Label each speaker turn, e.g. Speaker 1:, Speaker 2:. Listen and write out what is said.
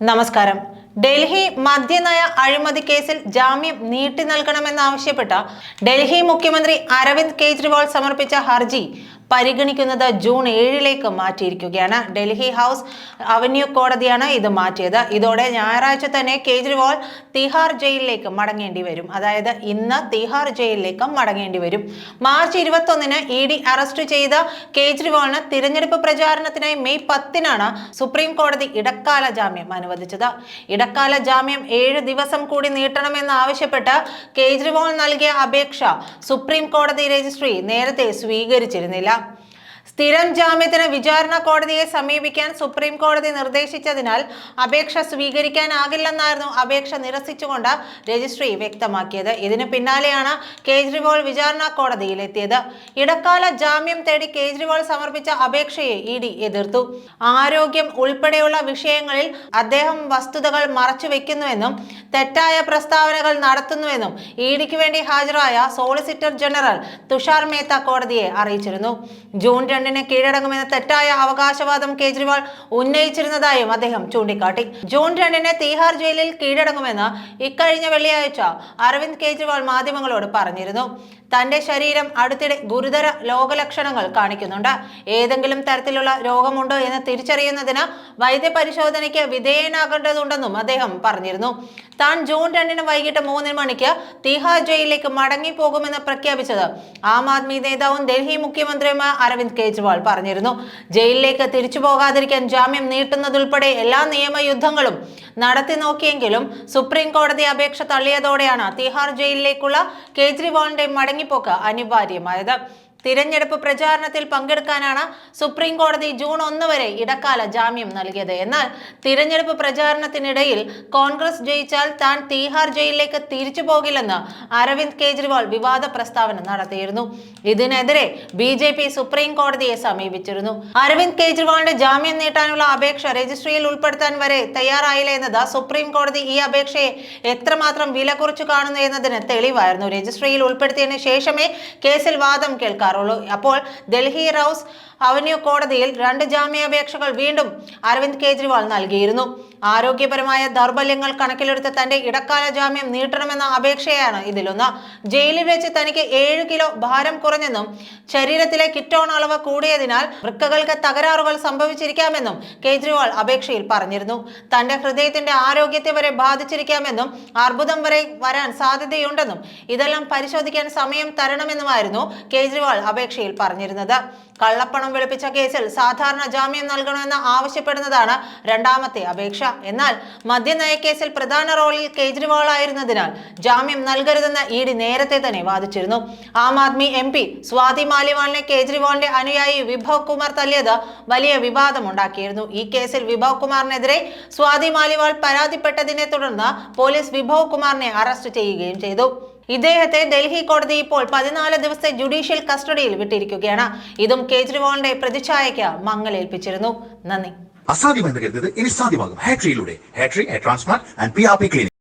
Speaker 1: നമസ്കാരം. ഡൽഹി മദ്യനയ അഴിമതി കേസിൽ ജാമ്യം നീട്ടി നൽകണമെന്നാവശ്യപ്പെട്ട ഡൽഹി മുഖ്യമന്ത്രി അരവിന്ദ് കെജ്രിവാൾ സമർപ്പിച്ച ഹർജി പരിഗണിക്കുന്നത് ജൂൺ ഏഴിലേക്ക് മാറ്റിയിരിക്കുകയാണ്. ഡൽഹി ഹൗസ് അവന്യൂ കോടതിയാണ് ഇത് മാറ്റിയത്. ഇതോടെ ഞായറാഴ്ച തന്നെ കേജ്രിവാൾ തിഹാർ ജയിലിലേക്ക് മടങ്ങേണ്ടി വരും. അതായത് ഇന്ന് തിഹാർ ജയിലിലേക്ക് മടങ്ങേണ്ടി വരും. മാർച്ച് ഇരുപത്തൊന്നിന് ഇ ഡി അറസ്റ്റ് ചെയ്ത കേജ്രിവാളിന് തിരഞ്ഞെടുപ്പ് പ്രചാരണത്തിനായി മെയ് പത്തിനാണ് സുപ്രീം കോടതി ഇടക്കാല ജാമ്യം അനുവദിച്ചത്. ഇടക്കാല ജാമ്യം ഏഴ് ദിവസം കൂടി നീട്ടണമെന്ന് ആവശ്യപ്പെട്ട് കേജ്രിവാൾ നൽകിയ അപേക്ഷ സുപ്രീം കോടതി രജിസ്ട്രി നേരത്തെ സ്വീകരിച്ചിരുന്നില്ല. സ്ഥിരം ജാമ്യത്തിന് വിചാരണ കോടതിയെ സമീപിക്കാൻ സുപ്രീം കോടതി നിർദ്ദേശിച്ചതിനാൽ അപേക്ഷ സ്വീകരിക്കാനാകില്ലെന്നായിരുന്നു അപേക്ഷ നിരസിച്ചുകൊണ്ട് രജിസ്ട്രി വ്യക്തമാക്കിയത്. ഇതിന് പിന്നാലെയാണ് കേജ്രിവാൾ വിചാരണ കോടതിയിലെത്തിയത്. ഇടക്കാല ജാമ്യം തേടി കേജ്രിവാൾ സമർപ്പിച്ച അപേക്ഷയെ ഇ ഡി എതിർത്തു. ആരോഗ്യം ഉൾപ്പെടെയുള്ള വിഷയങ്ങളിൽ അദ്ദേഹം വസ്തുതകൾ മറച്ചുവെക്കുന്നുവെന്നും തെറ്റായ പ്രസ്താവനകൾ നടത്തുന്നുവെന്നും ഇ ഡിക്ക് വേണ്ടി ഹാജരായ സോളിസിറ്റർ ജനറൽ തുഷാർ മേത്ത കോടതിയെ അറിയിച്ചിരുന്നു. ജൂൺ രണ്ടിന് കീഴടങ്ങുമെന്ന തെറ്റായ അവകാശവാദം കേജ്രിവാൾ ഉന്നയിച്ചിരുന്നതായും അദ്ദേഹം ചൂണ്ടിക്കാട്ടി. ജൂൺ രണ്ടിന് തീഹാർ ജയിലിൽ കീഴടങ്ങുമെന്ന് ഇക്കഴിഞ്ഞ വെള്ളിയാഴ്ച അരവിന്ദ് കേജ്രിവാൾ മാധ്യമങ്ങളോട് പറഞ്ഞിരുന്നു. തന്റെ ശരീരം അടുത്തിടെ ഗുരുതര രോഗലക്ഷണങ്ങൾ കാണിക്കുന്നുണ്ട്. ഏതെങ്കിലും തരത്തിലുള്ള രോഗമുണ്ടോ എന്ന് തിരിച്ചറിയുന്നതിന് വൈദ്യപരിശോധനയ്ക്ക് വിധേയനാകേണ്ടതുണ്ടെന്നും അദ്ദേഹം പറഞ്ഞിരുന്നു. താൻ ജൂൺ രണ്ടിന് വൈകിട്ട് മൂന്നിന് മണിക്ക് തിഹാർ ജയിലിലേക്ക് മടങ്ങി പോകുമെന്ന് പ്രഖ്യാപിച്ചത് ആം ആദ്മി നേതാവും ഡൽഹി മുഖ്യമന്ത്രിയുമായ അരവിന്ദ് കെജ്രിവാൾ പറഞ്ഞിരുന്നു. ജയിലിലേക്ക് തിരിച്ചു പോകാതിരിക്കാൻ ജാമ്യം നീട്ടുന്നതുൾപ്പെടെ എല്ലാ നിയമയുദ്ധങ്ങളും നടത്തി നോക്കിയെങ്കിലും സുപ്രീം കോടതി അപേക്ഷ തള്ളിയതോടെയാണ് തിഹാർ ജയിലിലേക്കുള്ള കേജ്രിവാളിന്റെ മടങ്ങിപ്പോക്ക് അനിവാര്യമായത്. തിരഞ്ഞെടുപ്പ് പ്രചാരണത്തിൽ പങ്കെടുക്കാനാണ് സുപ്രീം കോടതി ജൂൺ ഒന്ന് വരെ ഇടക്കാല ജാമ്യം നൽകിയത്. എന്നാൽ തിരഞ്ഞെടുപ്പ് പ്രചാരണത്തിനിടയിൽ കോൺഗ്രസ് ജയിച്ചാൽ താൻ തീഹാർ ജയിലിലേക്ക് തിരിച്ചു പോകില്ലെന്ന് അരവിന്ദ് കെജ്രിവാൾ വിവാദ പ്രസ്താവന നടത്തിയിരുന്നു. ഇതിനെതിരെ ബി ജെ പി സുപ്രീം കോടതിയെ സമീപിച്ചിരുന്നു. അരവിന്ദ് കെജ്രിവാളിന്റെ ജാമ്യം നീട്ടാനുള്ള അപേക്ഷ രജിസ്ട്രിയിൽ ഉൾപ്പെടുത്താൻ വരെ തയ്യാറായില്ല എന്നത് സുപ്രീം കോടതി ഈ അപേക്ഷയെ എത്രമാത്രം വില കുറച്ചു കാണുന്നു എന്നതിന് തെളിവായിരുന്നു. രജിസ്ട്രിയിൽ ഉൾപ്പെടുത്തിയതിനു ശേഷമേ കേസിൽ വാദം കേൾക്കാറുള്ളൂ അപ്പോൾ ഡൽഹി റൌസ് അവന്യൂ കോടതിയിൽ രണ്ട് ജാമ്യാപേക്ഷകൾ വീണ്ടും അരവിന്ദ് കെജ്രിവാൾ നൽകിയിരുന്നു. ആരോഗ്യപരമായ ദൗർബല്യങ്ങൾ കണക്കിലെടുത്ത് തന്റെ ഇടക്കാല ജാമ്യം നീട്ടണമെന്ന അപേക്ഷയാണ് ഇതിലൊന്ന്. ജയിലിൽ വെച്ച് തനിക്ക് ഏഴ് കിലോ ഭാരം കുറഞ്ഞെന്നും ശരീരത്തിലെ കിറ്റോൺ അളവ് കൂടിയതിനാൽ വൃക്കകൾക്ക് തകരാറുകൾ സംഭവിച്ചിരിക്കാമെന്നും കേജ്രിവാൾ അപേക്ഷയിൽ പറഞ്ഞിരുന്നു. തന്റെ ഹൃദയത്തിന്റെ ആരോഗ്യത്തെ വരെ ബാധിച്ചിരിക്കാമെന്നും അർബുദം വരെ വരാൻ സാധ്യതയുണ്ടെന്നും ഇതെല്ലാം പരിശോധിക്കാൻ സമയം തരണമെന്നുമായിരുന്നു കേജ്രിവാൾ അപേക്ഷയിൽ പറഞ്ഞിരുന്നത്. കള്ളപ്പണം വെളുപ്പിച്ച കേസിൽ സാധാരണ ജാമ്യം നൽകണമെന്ന് ആവശ്യപ്പെടുന്നതാണ് രണ്ടാമത്തെ അപേക്ഷ. എന്നാൽ മദ്യനയ കേസിൽ പ്രധാന റോളിൽ കേജ്രിവാൾ ആയിരുന്നതിനാൽ ജാമ്യം നൽകരുതെന്ന് ഇ ഡി നേരത്തെ തന്നെ വാദിച്ചിരുന്നു. ആം ആദ്മി എം പി സ്വാതി മാലിവാളിനെ കേജ്രിവാളിന്റെ അനുയായി വിഭവ് കുമാർ തല്ലിയത് വലിയ വിവാദമുണ്ടാക്കിയിരുന്നു. ഈ കേസിൽ വിഭവ് കുമാറിനെതിരെ സ്വാതി മാലിവാൾ പരാതിപ്പെട്ടതിനെ തുടർന്ന് പോലീസ് വിഭവ് കുമാറിനെ അറസ്റ്റ് ചെയ്യുകയും ചെയ്തു. ഇദ്ദേഹത്തെ ഡൽഹി കോടതി ഇപ്പോൾ പതിനാല് ദിവസത്തെ ജുഡീഷ്യൽ കസ്റ്റഡിയിൽ വിട്ടിരിക്കുകയാണ്. ഇതും കേജ്രിവാളിന്റെ പ്രതിച്ഛായയ്ക്ക് മങ്ങലേൽപ്പിച്ചിരുന്നു. നന്ദി.
Speaker 2: അസാധ്യമെന്ന് കരുതത് ഇനി സാധ്യമാകും. ഹാട്രിയിലൂടെ ഹാട്രി transplant and P R P clinic